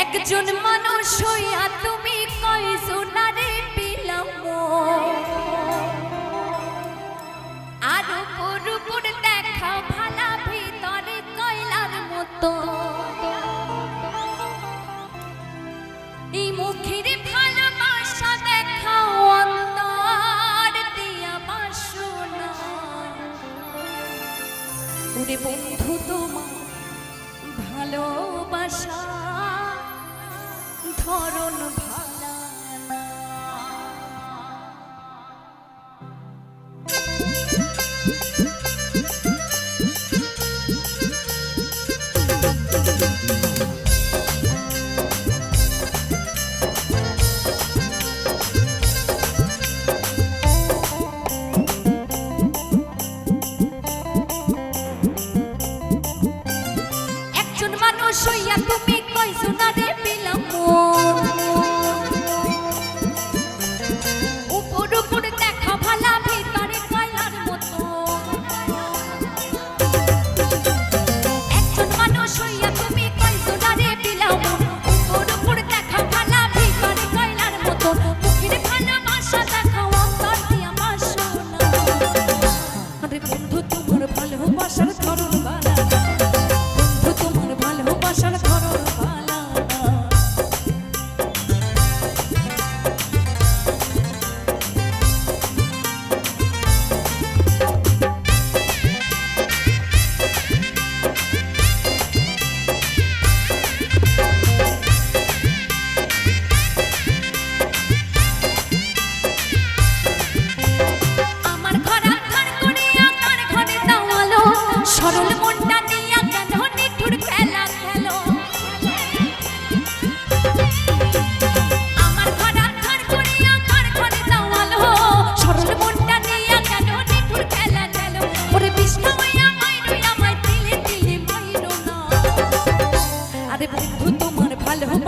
একজন মানুষ হইয়া তুমি কয়জনারে পিলাম আর উপর উপর দেখা ভালা ভিতরে কয়লার মতো। দিয়া বন্ধু তোমার ভালোবাসা। ধরন ভালা মানুষ হইয়া তুমি ôi dù ta đếp đi lòng buồn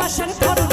আসার খরচ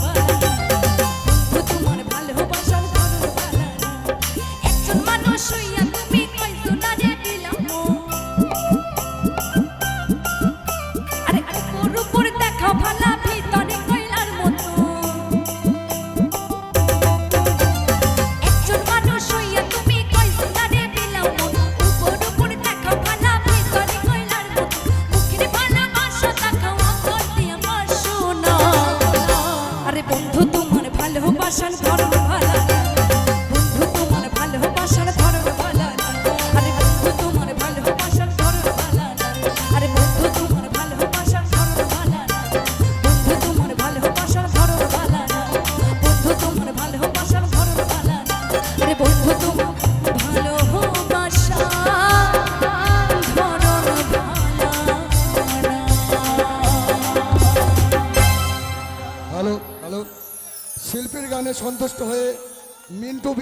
bye. normal. গানে সন্তুষ্ট হয়ে মিন্টু